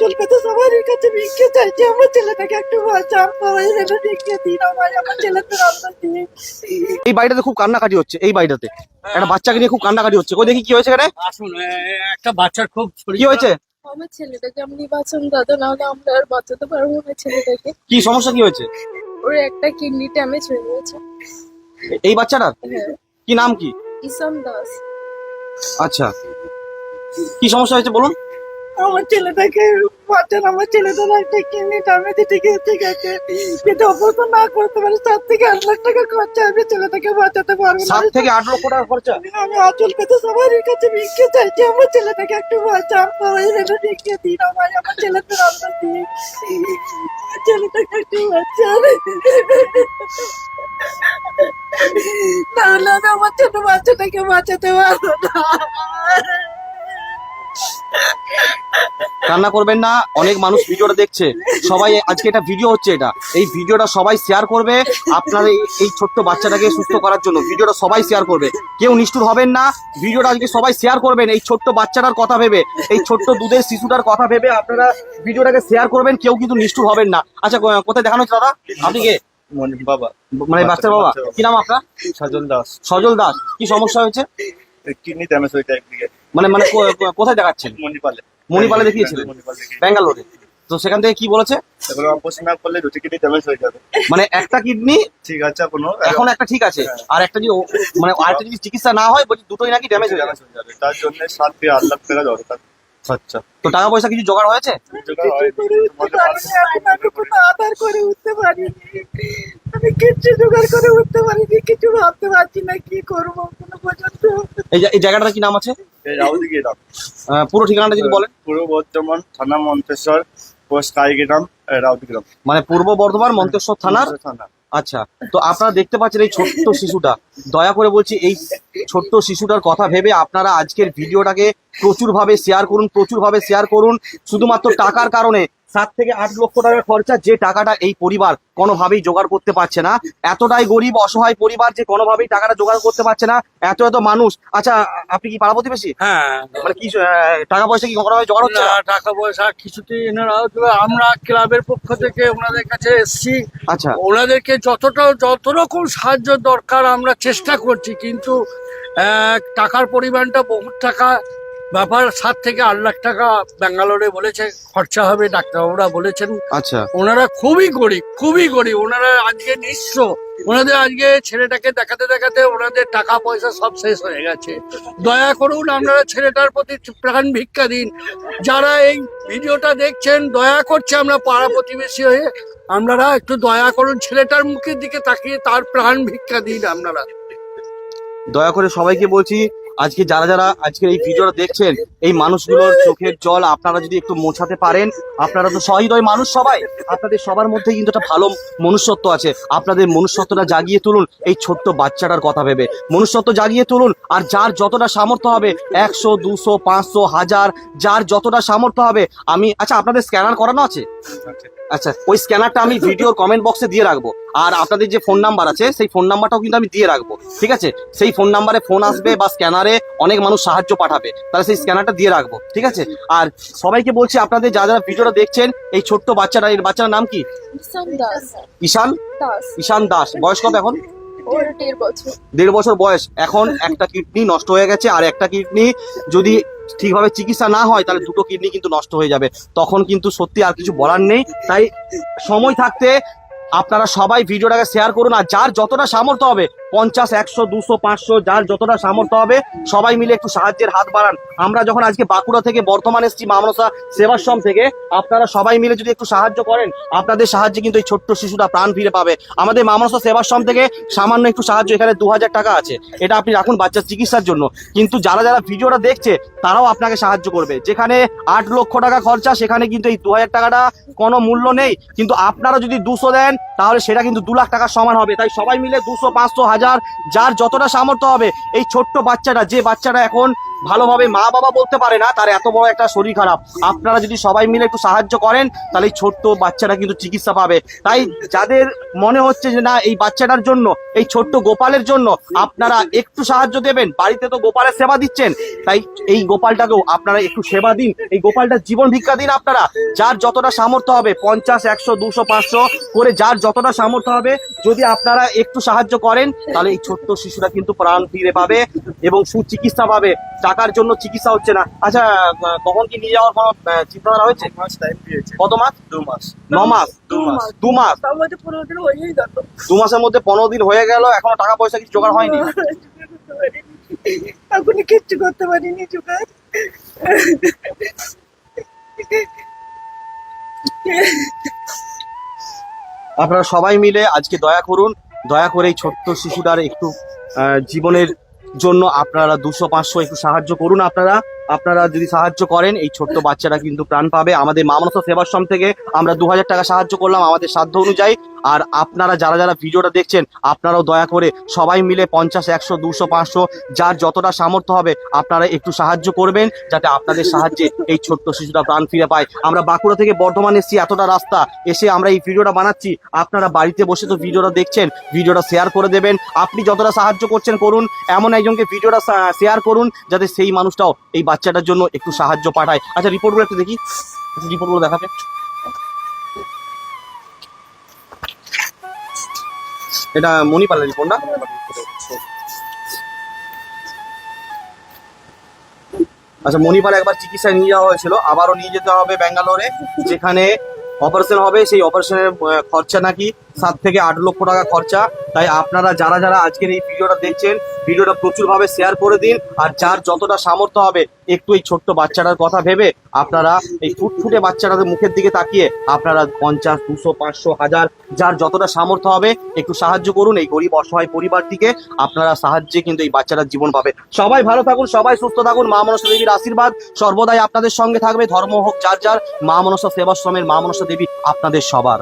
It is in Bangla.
আঁচল পেতে সবার কাছে ভিক্ষে চাইছি আমার ছেলেটাকে একটু বাঁচান সবাই যেন ভিক্ষে দিন আমার আমার ছেলেকে রান্না এই বাড়িটাতে খুব কান্নাকাটি হচ্ছে এই বাড়িটাতে। একটা বাচ্চাকে নিয়ে খুব কান্নাকাটি হচ্ছে। ওই দেখি কি হয়েছে এখানে? আসুন একটা বাচ্চার খুব কি হয়েছে? আমার ছেলেটাকে আপনি বাঁচান দাদা নাহলে আমরা আর বাঁচাতে পারব না ছেলেটাকে। কি সমস্যা কি হয়েছে? ওর একটা কিডনি ড্যামেজ হয়ে গেছে। এই বাচ্চাটার হ্যাঁ। কি নাম কি? ইসাম দাস। আচ্ছা। কি সমস্যা হয়েছে বলুন? আমার ছেলেটাকে বাঁচান আমার ছেলেটার একটা কিডনি ড্যামেজ ঠিক ঠিক আছে? যদি অপারেশন না করতে পারি সাত থেকে আট লাখ টাকা খরচা আমি ছেলেটাকে বাঁচাতে পারব না। সাত থেকে আট লক্ষ টাকা খরচা? আমি আঁচল পেতে সবার কাছে ভিক্ষে চাইছি আমার ছেলেটাকে একটু বাঁচান সবাই যেন ভিক্ষে দিন আমার আমার ছেলেকে রান্না দিন। আমার ছেলেটাকে একটু বাঁচান। নাহলে আমি আমার ছোট বাচ্চাটাকে বাঁচাতে পারব না। কান্না করবেন না অনেক মানুষ ভিডিওটা দেখছে। সবাই আজকে এটা ভিডিও হচ্ছে এটা। এই ভিডিওটা সবাই শেয়ার করবে আপনার এই- ছোট্ট বাচ্চাটাকে সুস্থ করার জন্য। ভিডিওটা সবাই শেয়ার করবে। কেউ নিষ্ঠুর হবেন না ভিডিওটা আজকে সবাই শেয়ার করবেন। এই ছোট্ট বাচ্চাটার কথা ভেবে এই ছোট্ট দুধের শিশুটার কথা ভেবে আপনারা ভিডিওটাকে শেয়ার করবেন কেউ কিন্তু নিষ্ঠুর হবেন না। আচ্ছা কোথায় দেখানো হচ্ছে দাদা? আপনি কে? বাবা। মানে বাচ্চার বাবা। কি নাম আপনার? সজল দাস। সজল দাস। কি সমস্যা হয়েছে? কিডনি ড্যামেজ হয়েছে একদিকে। মানে মানে কোথায় দেখাচ্ছেন? মণিপালে। মণিপালে দেখিয়েছিলেন? মণিপাল ব্যাঙ্গালোরে। তো সেখান থেকে কি বলেছে? এবার অপারেশন না করলে দুটি কিডনি ড্যামেজ হয়ে যাবে। মানে একটা কিডনি ঠিক আছে কোনো এখন একটা ঠিক আছে। আর একটা যদি মানে আরেকটা যদি চিকিৎসা না হয় বলছি দুটোই নাকি ড্যামেজ হয়ে যাবে। তার জন্য সাত থেকে আট লাখ টাকা দরকার। খরচা তো টাকা পয়সা কিছু জোগাড় হয়েছে? জোগাড় হয় করে উঠতে পারিনি এখন আমি কোনো আধার করে উঠতে পারিনি। আমি কিচ্ছু জোগাড় করে উঠতে পারিনি কিছু ভাবতে পারছি না কি করব কোনো পর্যন্ত। এই জায়গাটার কি নাম আছে? পুরো ঠিকানাটা যদি বলেন। পূর্ব বর্ধমান থানা মন্তেশ্বর পোস্ট কাইগ্রাম রাউদি মানে পূর্ব বর্ধমান মন্তেশ্বর থানার? থানা। আচ্ছা তো আপনারা দেখতে পাচ্ছেন এই ছোট্ট শিশুটা। দয়া করে বলছি এই ছোট্ট শিশুটার কথা ভেবে আপনারা আজকের ভিডিওটাকে প্রচুরভাবে শেয়ার করুন প্রচুরভাবে শেয়ার করুন। শুধুমাত্র টাকার কারণে সাত থেকে আট লক্ষ টাকা খরচা যে টাকাটা এই পরিবার কোনোভাবেই জোগাড় করতে পারছে না। এতটাই গরিব অসহায় পরিবার যে কোনোভাবেই টাকাটা জোগাড় করতে পারছে না। এত এত মানুষ। আচ্ছা আপনি কি পাড়া প্রতিবেশী? হ্যাঁ। মানে কি টাকা পয়সা কি কোনোভাবে জোগাড় হচ্ছে? না? টাকা পয়সা কিছুতেই এনারা। আমরা ক্লাবের পক্ষ থেকে ওনাদের কাছে এসেছি। আচ্ছা। ওনাদেরকে যতটা যত রকম সাহায্য দরকার আমরা চেষ্টা করছি কিন্তু আহ, টাকার পরিমাণটা বহুত টাকা ব্যাপার সাত থেকে আট লাখ টাকা ব্যাঙ্গালোরে বলেছে খরচা হবে ডাক্তারবাবুরা বলেছেন। আচ্ছা। ওনারা খুবই গরিব খুবই গরিব। ওনারা আজকে নিঃস্ব। ওনাদের আজকে ছেলেটাকে দেখাতে দেখাতে ওনাদের টাকা পয়সা সব শেষ হয়ে গেছে। দয়া করুন আপনারা ছেলেটার প্রতি প্রাণ ভিক্ষা দিন। যারা এই ভিডিওটা দেখছেন দয়া করছে আমরা পাড়া প্রতিবেশী হয়ে। আপনারা একটু দয়া করুন ছেলেটার মুখের দিকে তাকিয়ে তার প্রাণ ভিক্ষা দিন আপনারা। দয়া করে সবাইকে বলছি আজকে যারা যারা আজকে এই ভিডিওটা দেখছেন, এই মানুষগুলোর চোখের জল আপনারা যদি একটু মোছাতে পারেন, আপনারা তো সহৃদয় মানুষ সবাই। আপনাদের সবার মধ্যে কিন্তু একটা ভালো মনুষ্যত্ব আছে। আপনাদের মনুষ্যত্বটা জাগিয়ে তুলুন, এই ছোট্ট বাচ্চাটার কথা ভেবে। মনুষ্যত্ব জাগিয়ে তুলুন, আর যার যতটা সামর্থ্য হবে, একশো, দুশো, পাঁচশো, হাজার, যার যতটা সামর্থ্য হবে, আমি আচ্ছা আপনাদের স্ক্যানার করানো আছে? আচ্ছা ওই স্ক্যানারটা আমি ভিডিওর কমেন্ট বক্সে দিয়ে রাখব। আর আপনাদের যে ফোন নাম্বার আছে সেই ফোন নাম্বারটাও কিন্তু আমি দিয়ে রাখব। ঠিক আছে? সেই ফোন নাম্বারে ফোন আসবে বা স্ক্যানারে অনেক মানুষ সাহায্য পাঠাবে। তাহলে সেই স্ক্যানারটা দিয়ে রাখব। ঠিক আছে? আর সবাইকে বলছি আপনাদের যারা যারা ভিডিওটা দেখছেন এই ছোট্ট বাচ্চাটা এর বাচ্চার নাম কি? ঈশান ঈশান? দাস। বয়স কত এখন? দেড় বছর বয়স। এখন একটা কিডনি নষ্ট হয়ে গেছে। আর একটা কিডনি যদি ঠিকভাবে চিকিৎসা না হয়, তাহলে দুটো কিডনি কিন্তু নষ্ট হয়ে যাবে। তখন কিন্তু সত্যি আর কিছু বলার নেই। তাই সময় থাকতে আপনারা সবাই ভিডিওটাকে শেয়ার করুন, আর যার যতটা সামর্থ্য হবে পঞ্চাশ, একশো, দুশো, পাঁচশো, যার যতটা সামর্থ্য হবে, সবাই মিলে একটু সাহায্যের হাত বাড়ান। আমরা যখন আজকে বাঁকুড়া থেকে বর্তমান এসেছি, মামনসা সেবাশ্রম থেকে, আপনারা সবাই মিলে যদি একটু সাহায্য করেন, আপনাদের সাহায্যে কিন্তু এই ছোট্ট শিশুটা প্রাণ ফিরে পাবে। আমাদের মামনসা সেবাশ্রম থেকে সামান্য একটু সাহায্য এখানে দু হাজার টাকা আছে। এটা আপনি রাখুন বাচ্চার চিকিৎসার জন্য। কিন্তু যারা যারা ভিডিওটা দেখছে, তারাও আপনাকে সাহায্য করবে। যেখানে আট লক্ষ টাকা খরচা, সেখানে কিন্তু এই দু হাজার টাকাটা কোনো মূল্য নেই। কিন্তু আপনারা যদি দুশো দেন, তাহলে সেটা কিন্তু দু লাখ টাকার সমান হবে। তাই সবাই মিলে দুশো, পাঁচশো, হাজার যার যতটা সামর্থ্য হবে এই ছোট্ট বাচ্চাটা যে বাচ্চাটা এখন ভালোভাবে মা বাবা বলতে পারে না, তার এত বড় একটা শরীর খারাপ। আপনারা যদি সবাই মিলে একটু সাহায্য করেন, তাহলে এই ছোট্ট বাচ্চাটা কিন্তু চিকিৎসা পাবে। তাই যাদের মনে হচ্ছে যে না, এই বাচ্চাটার জন্য, এই ছোট্ট গোপালের জন্য আপনারা একটু সাহায্য দেবেন। বাড়িতে তো গোপালের সেবা দিচ্ছেন। তাই এই গোপালটাকেও আপনারা একটু সেবা দিন। এই গোপালটার জীবন ভিক্ষা দিন আপনারা। যার যতটা সামর্থ্য হবে, পঞ্চাশ, একশো, দুশো, পাঁচশো করে যার যতটা সামর্থ্য হবে, যদি আপনারা একটু সাহায্য করেন, তাহলে এই ছোট্ট শিশুরা কিন্তু প্রাণ ফিরে পাবে এবং সুচিকিৎসা পাবে। টাকার জন্য চিকিৎসা হচ্ছে না। আচ্ছা কখন কি নিয়ে যাওয়ার কোনো চিন্তাধারা হয়েছে? কত মাস? দু মাস। ন মাস? দু মাস। দু মাস? দু মাসের মধ্যে পনেরো দিন হয়ে গেল এখনও টাকা পয়সা কিছু জোগাড় হয়নি? কিচ্ছু করতে পারিনি জোগাড়। আপনারা সবাই মিলে আজকে দয়া করুন দয়া করে এই ছোট্ট শিশুটার একটু জীবনের জন্য আপনারা দুশো পাঁচশো একটু সাহায্য করুন আপনারা। আপনারা যদি সাহায্য করেন, এই ছোট্ট বাচ্চারা কিন্তু প্রাণ পাবে। আমাদের মামনসা সেবাশ্রম থেকে আমরা দু হাজার টাকা সাহায্য করলাম আমাদের সাধ্য অনুযায়ী। আর আপনারা যারা যারা ভিডিওটা দেখছেন, আপনারাও দয়া করে সবাই মিলে পঞ্চাশ, একশো, দুশো, পাঁচশো, যার যতটা সামর্থ্য হবে, আপনারা একটু সাহায্য করবেন, যাতে আপনাদের সাহায্যে এই ছোট্ট শিশুটা প্রাণ ফিরে পায়। আমরা বাঁকুড়া থেকে বর্ধমান এসেছি, এতটা রাস্তা। এসে আমরা এই ভিডিওটা বানাচ্ছি। আপনারা বাড়িতে বসে তো ভিডিওটা দেখছেন, ভিডিওটা শেয়ার করে দেবেন। আপনি যতটা সাহায্য করছেন, করুন। এমন একজনকে ভিডিওটা শেয়ার করুন, যাতে সেই মানুষটাও এই বাচ্চাটার জন্য একটু সাহায্য পাঠায়। আচ্ছা রিপোর্টগুলো একটু দেখি। রিপোর্টগুলো দেখাবে। এটা মণিপালের রিপোর্ট না? আচ্ছা মণিপাল একবার চিকিৎসায় নিয়ে যাওয়া হয়েছিল। আবারও নিয়ে যেতে হবে ব্যাঙ্গালোরে, যেখানে অপারেশন হবে। সেই অপারেশনের খরচা নাকি সাত থেকে আট লক্ষ টাকা খরচা। তাই আপনারা যারা যারা আজকের এই ভিডিওটা দেখছেন, ভিডিওটা প্রচুরভাবে শেয়ার করে দিন। আর যার যতটা সামর্থ্য হবে, একটু এই ছোট্ট বাচ্চাটার কথা ভেবে আপনারা এই ফুটফুটে বাচ্চাটাদের মুখের দিকে তাকিয়ে আপনারা পঞ্চাশ, দুশো, পাঁচশো, হাজার, যার যতটা সামর্থ্য হবে, একটু সাহায্য করুন এই গরিব, অসহায় পরিবারটিকে। আপনারা সাহায্যে কিন্তু এই বাচ্চাটার জীবন পাবে সবাই ভালো থাকুন, সবাই সুস্থ থাকুন। মা মনসা দেবীর আশীর্বাদ সর্বদাই আপনাদের সঙ্গে থাকবে। ধর্ম হোক, যার যার, মা মনসা সেবাশ্রমের মা মনসা দেবী আপনাদের সবার।